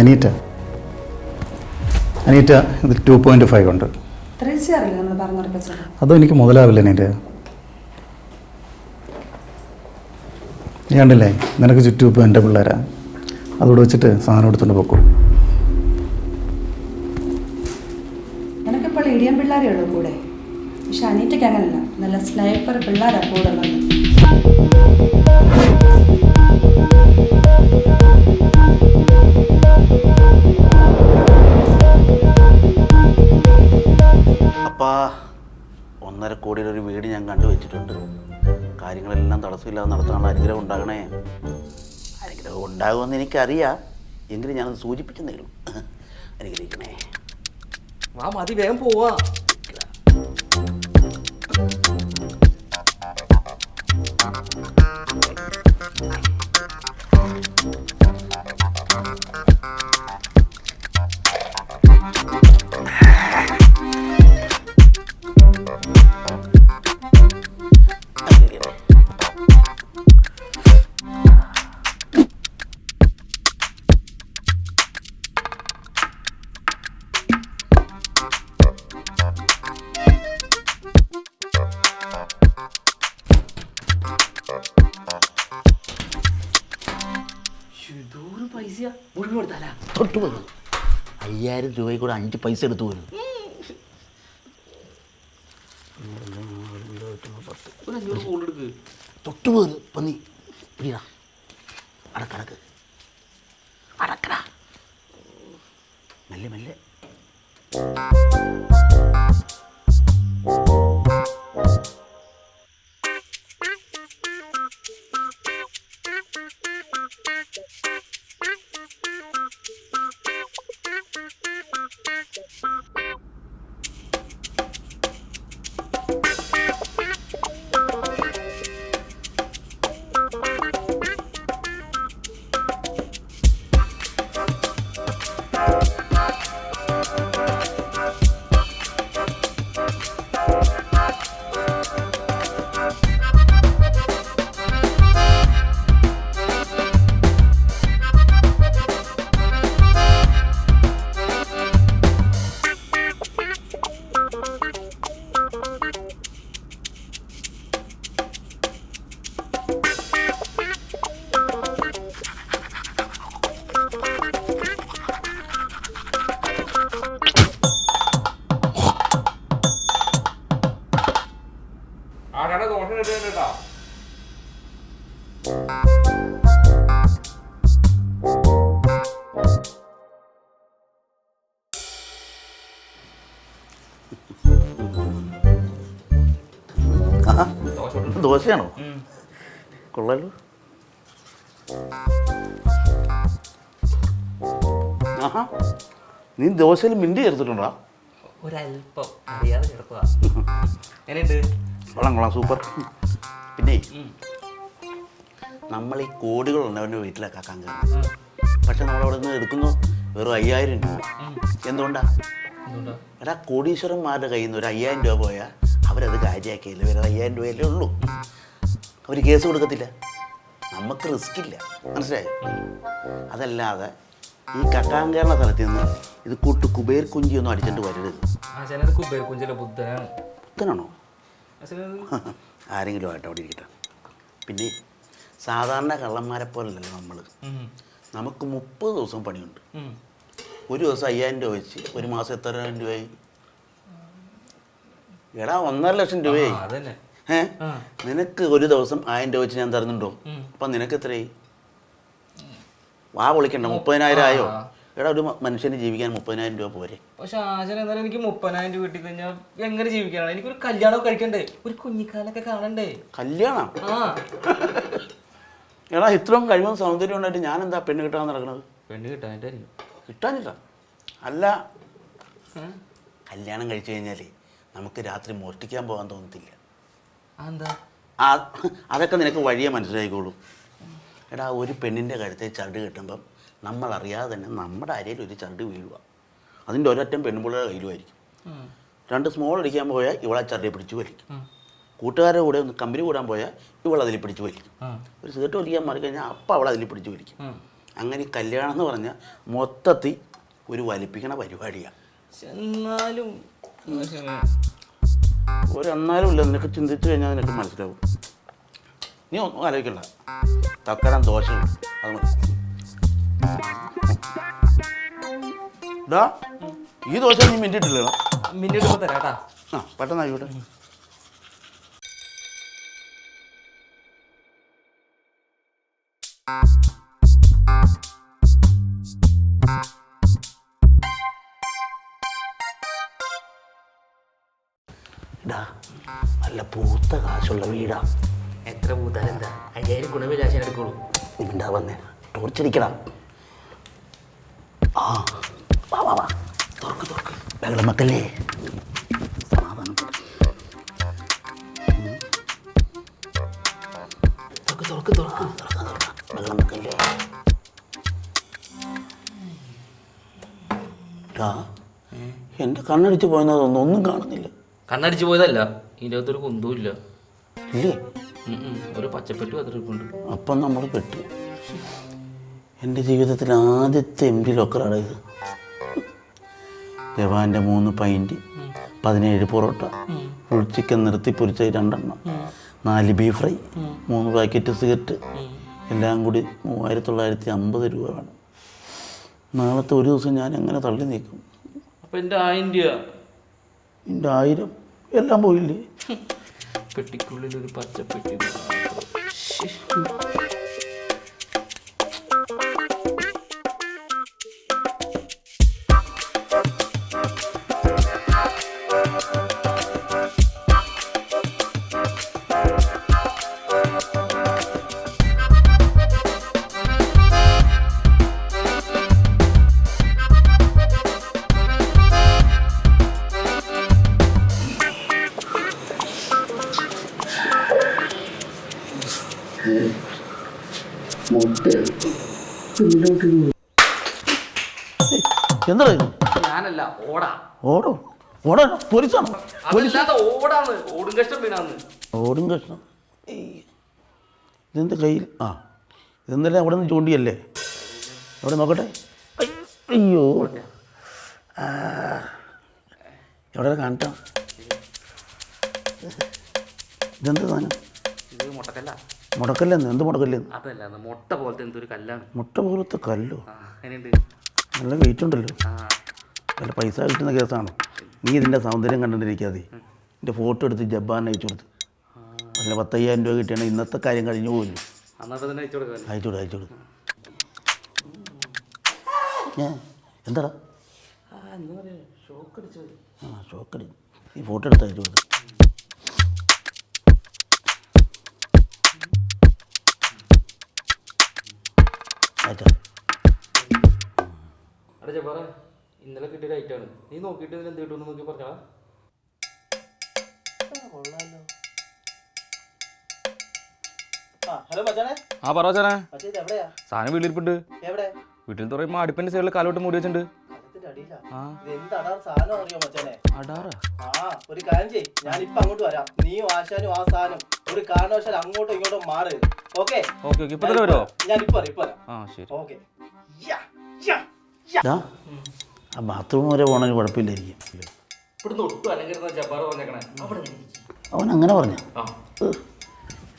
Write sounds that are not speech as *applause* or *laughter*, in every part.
അനീറ്റ. അനീറ്റ ഇത് two point five ഉണ്ട്. അതോ നമ്മൾ പറഞ്ഞുറപ്പിച്ചത് അതും എനിക്ക് മുതലാവില്ല അനീറ്റ. നീ കണ്ടില്ലേ? നിനക്ക് ചുറ്റും ഇപ്പോൾ എന്റെ പിള്ളേരാ. അതോട് വെച്ചിട്ട് സാധനം എടുത്തുകൊണ്ട് പൊക്കോ. നിനക്കിപ്പോൾ ഇടിയൻ പിള്ളേരേ ഉള്ളൂ കൂടെ? പക്ഷെ അനീറ്റയ്ക്ക് അങ്ങനല്ല. നല്ല സ്നൈപ്പർ പിള്ളേരാ കൂടെ ഉള്ളത്. അപ്പാ ഒന്നര കോടിയുടെ ഒരു വീട് ഞാൻ കണ്ടുവച്ചിട്ടുണ്ട് കാര്യങ്ങളെല്ലാം തടസ്സമില്ലാതെ നടത്താനുള്ള അനുഗ്രഹം ഉണ്ടാകണേ. അനുഗ്രഹം ഉണ്ടാകുമെന്ന് എനിക്കറിയാം. എങ്കിലും ഞാനത് സൂചിപ്പിച്ചെന്നേ ഉള്ളൂ. അനുഗ്രഹിക്കണേ. വാ മതി വേഗം പോവാ. തൊട്ട് പോയി. അയ്യായിരം രൂപയിൽ കൂടെ അഞ്ച് പൈസ എടുത്തു എടുക്ക് തൊട്ട് പോരും ഇപ്പം നീ പിടിയാ ആടാടെ ദോഷം ദോശയാണോ? കൊള്ളാലോ. ആഹാ. നീ ദോശയിൽ മിണ്ടി ചേർത്തിട്ടുണ്ടോ? ഒരല്പം അറിയാതെ കിടക്കുക *laughs* എങ്ങനെയുണ്ട്? കൊള്ളാം കൊള്ളാം സൂപ്പർ പിന്നെ നമ്മൾ ഈ കോടികൾ ഉണ്ടവന്റെ വീട്ടിലൊക്കെ ആക്കാൻ കയറും പക്ഷെ നമ്മളവിടെ നിന്ന് എടുക്കുന്നു വെറും അയ്യായിരം രൂപ. എന്തുകൊണ്ടാ? എടാ കോടീശ്വരന്മാരുടെ കയ്യിൽ നിന്ന് ഒരു അയ്യായിരം രൂപ പോയാൽ അവരത് കാര്യമാക്കിയില്ല വേറെ അയ്യായിരം രൂപയല്ലേ ഉള്ളൂ. അവർ കേസ് കൊടുക്കത്തില്ല. നമുക്ക് റിസ്ക് ഇല്ല. മനസ്സിലായോ? അതല്ലാതെ ഈ കക്കാങ്കേരണ സ്ഥലത്ത് നിന്ന് ഇത് കൂട്ട് കുബേർ കുഞ്ചി ഒന്നും അടിച്ചിട്ട് വരരുത് ബുദ്ധനാണോ? *laughs* ആരെങ്കിലും ആയിട്ട് അവിടെ ഇരിക്കട്ടെ. പിന്നെ സാധാരണ കള്ളന്മാരെ പോലല്ലല്ലോ നമ്മൾ. നമുക്ക് മുപ്പത് ദിവസം പണിയുണ്ട്. ഒരു ദിവസം അയ്യായിരം രൂപ വെച്ച് ഒരു മാസം എത്രായിരം രൂപയായി? എടാ ഒന്നര ലക്ഷം രൂപയായി. ഏ? നിനക്ക് ഒരു ദിവസം ആയിരം രൂപ വെച്ച് ഞാൻ തരുന്നുണ്ടോ. അപ്പം നിനക്ക് എത്രയായി? വാ വിളിക്കണ്ട. മുപ്പതിനായിരം ആയോ. എടാ ഒരു മനുഷ്യന് ജീവിക്കാൻ മുപ്പതിനായിരം രൂപ പോരെ. പക്ഷെ ആശാൻ എന്നാലും എനിക്ക് മുപ്പതിനായിരം രൂപ കിട്ടി. കഴിഞ്ഞാൽ എങ്ങനെ ജീവിക്കാനാണ്? എനിക്കൊരു കല്യാണം കഴിക്കണ്ടേ? ഒരു കുഞ്ഞിക്കാലൊക്കെ കാണണ്ടേ? കല്യാണം? ആ. എടാ ഇത്രയും കഴിവും സൗന്ദര്യം ഉണ്ടായിട്ട് ഞാൻ എന്താ പെണ്ണ് കിട്ടാൻ നടക്കുന്നത് പെണ്ണ് കിട്ടാനായിട്ടായിരിക്കും കിട്ടാനില്ല. അല്ല? കല്യാണം കഴിച്ചു കഴിഞ്ഞാൽ നമുക്ക് രാത്രി മോഷ്ടിക്കാൻ പോകാൻ തോന്നത്തില്ല. അതെന്താ? ആ അതൊക്കെ നിനക്ക് വഴിയെ മനസ്സിലായിക്കോളൂ. എടാ ഒരു പെണ്ണിന്റെ കഴുത്തെ ചരട് കെട്ടുമ്പം നമ്മളറിയാതെ തന്നെ നമ്മുടെ അരയിൽ ഒരു ചരട് വീഴുക. അതിന്റെ ഒരറ്റം പെൺപിള്ളയുടെ കയ്യിലുമായിരിക്കും. രണ്ട് സ്മോൾ അടിക്കാൻ പോയാൽ ഇവളെ ചരടി പിടിച്ച് വലിക്കും. കൂട്ടുകാരുടെ കൂടെ ഒന്ന് കമ്പനി കൂടാൻ പോയാൽ ഇവൾ അതിൽ പിടിച്ച് വലിക്കും. ഒരു സിഗരറ്റ് വലിക്കാൻ മാറി കഴിഞ്ഞാൽ അപ്പം അവൾ അതിൽ പിടിച്ച് വലിക്കും. അങ്ങനെ കല്യാണം എന്ന് പറഞ്ഞാൽ മൊത്തത്തിൽ ഒരു വലിപ്പിക്കണ പരിപാടിയാണ്. എന്നാലും ഒരെന്നാലും ഇല്ല. നിനക്ക് ചിന്തിച്ചു കഴിഞ്ഞാൽ നിനക്ക് മനസ്സിലാവും. നീ ഒന്നും ആലോചിക്കണ്ട. തക്കരം ദോഷം. അത് മതി. ഡാ ഈ ദോശ നീ മിണ്ടിട്ടില്ലടാ മിനിറ്റ് ഇടുമ്പോൾ തരാം കേട്ടാ ആ പെട്ടെന്നായിക്കോട്ടെ ഡാ നല്ല പൂത്ത കാശുള്ള വീടാ. എത്ര പൂത്താലും എന്താ? അയ്യായിരം ഗുണവിലാശം എടുക്കുള്ളൂ ഇണ്ടാ വന്നേ. ടോർച്ചടിക്കണം ആ. വാ വാ വാ. തുറക്ക് തുറക്ക്. ബഹളം മക്കല്ലേ സമാധാനം. തുറക്ക് തുറക്ക് തുറക്ക്. തുറക്ക തുറക്ക. ബഹളം മക്കല്ലേ എന്റെ കണ്ണടിച്ച് പോയെന്നതൊന്നും ഒന്നും കാണുന്നില്ല. കണ്ണടിച്ച് പോയതല്ല. ഇതിന്റെ അകത്തൊരു കുന്തവും ഇല്ല. ഒരു പച്ചപ്പെട്ടി അതിരിപ്പുണ്ട് അപ്പം നമ്മൾ പെട്ടു. എന്റെ ജീവിതത്തിൽ ആദ്യത്തെ എം ഡി ലോക്കറാണ് ഇത്. ജവാന്റെ മൂന്ന് പൈന്റ് പതിനേഴ് പൊറോട്ട ഫുൾ ചിക്കൻ നിർത്തി പൊരിച്ച രണ്ടെണ്ണം നാല് ബീഫ് ഫ്രൈ മൂന്ന് പാക്കറ്റ് സിഗരറ്റ് എല്ലാം കൂടി മൂവായിരത്തി തൊള്ളായിരത്തി അമ്പത് രൂപ വേണം നാളത്തെ ഒരു ദിവസം ഞാൻ എങ്ങനെ തള്ളി നീക്കും? അപ്പം എന്റെ രൂപ എന്റെ ആയിരം എല്ലാം പോയില്ലേ? *laughs* പെട്ടിക്കുള്ളിൽ ഒരു പച്ചപ്പെട്ടി എന്താ ഇത്? ഞാനല്ല ഓടാ. ഓടോ? ഓടോ പോലീസാണോ? അതല്ലാതെ ഓടാന്ന്. ഓടും കഷ്ടം വീണാന്ന് ഓടും കഷ്ടം. ഇതെന്ത് കയ്യിൽ? ആ ഇതെന്നല്ലേ അവിടെ നിന്ന് ചൂണ്ടിയല്ലേ? അവിടെ നോക്കട്ടെ. അയ്യോ. എവിടെ കാണട്ടോ ഇതെന്ത് സാധനം? ഇത് മുട്ടക്കല്ല. മുടക്കല്ലെന്ന്? എന്ത് മുടക്കല്ലെന്ന്? അതല്ല മുട്ട പോലത്തെ എന്തൊരു കല്ലാണ്? മുട്ട പോലത്തെ കല്ലോ. നല്ല വെയിറ്റ് ഉണ്ടല്ലോ. നല്ല പൈസ കിട്ടുന്ന കേസാണോ? നീ ഇതിന്റെ സൗന്ദര്യം കണ്ടിരിക്കാതെ എന്റെ ഫോട്ടോ എടുത്ത് ജപ്പാൻ അയച്ചു കൊടുത്തു. നല്ല പത്തയ്യായിരം രൂപ കിട്ടിയാണ് ഇന്നത്തെ കാര്യം കഴിഞ്ഞു പോയില്ലോ അയച്ചു തന്നെ അയച്ചു കൊടുക്കും ഏ എന്താടാ? ആ എന്താ ഷോക്ക് അടിച്ചു ആ ഷോക്കടി ഈ ഫോട്ടോ എടുത്ത് അയച്ചു കൊടുത്തു അവിടെ ചെപ്പാറ ഇന്നലെ കിട്ടിയ ലൈറ്റാണ് നീ നോക്കിയിട്ട് ഇതിൽ എന്ത് കിട്ടുമെന്ന് നോക്കി പറഞ്ഞാ ഹലോ മച്ചാനെ. ആ പറ മച്ചാനെ. മച്ചേ ഇത് എവിടെയാ? സാധനം വീട്ടിലിരിപ്പുണ്ട്. എവിടെ? വീട്ടിൽ പറയുമ്പോൾ അടുപ്പിന്റെ സൈഡിൽ കാലോട്ട് മൂടി വെച്ചിട്ടുണ്ട്. കലത്തിന്റെ അടിയിലാ? ആ. ഇത് എന്താണ് സാധനം അറിയോ മച്ചാനെ? അടാറാ? ആ ഒരു കാര്യം ഞാൻ ഞാനിപ്പോ അങ്ങോട്ട് വരാം. നീയും ആശാനും ആ സാധനം ഒരു കാരണവശാൽ അങ്ങോട്ടും ഇങ്ങോട്ടും മാറരുത് ഓക്കെ? Okay okay. ഇപ്പൊ തന്നെ വരുമോ ഇപ്പോ വരാം ഇപ്പൊ വരാം ആ ശരി. ഓക്കെ. ഡാ, ആ ബാത്റൂം വരെ പോകണമെങ്കിൽ കുഴപ്പമില്ലായിരിക്കും. ഇവിടുന്ന് ഒട്ടും പറഞ്ഞേക്കണേ. അവിടെ അവൻ അങ്ങനെ പറഞ്ഞു. ആ.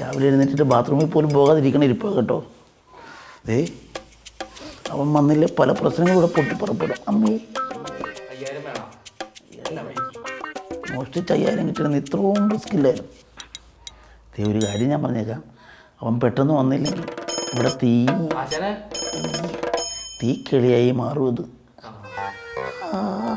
രാവിലെ എഴുന്നേറ്റിട്ട് ബാത്റൂമിൽ പോലും പോകാതിരിക്കണ ഇരിപ്പാ കേട്ടോ. ഏ അവൻ വന്നില്ല പല പ്രശ്നങ്ങളും ഇവിടെ പൊട്ടിപ്പുറപ്പെടും. അമ്മേ. അയ്യായിരം വേണം. മോഷ്ടിച്ച് അയ്യായിരം കിട്ടണമെന്ന് ഇത്രയും റിസ്ക് ഇല്ലായിരുന്നു. ദേ ഒരു കാര്യം ഞാൻ പറഞ്ഞേക്കാം. അവൻ പെട്ടെന്ന് വന്നില്ലെങ്കിൽ ഇവിടെ തീ. തീ കിളിയായി മാറും ഇത്. ആ.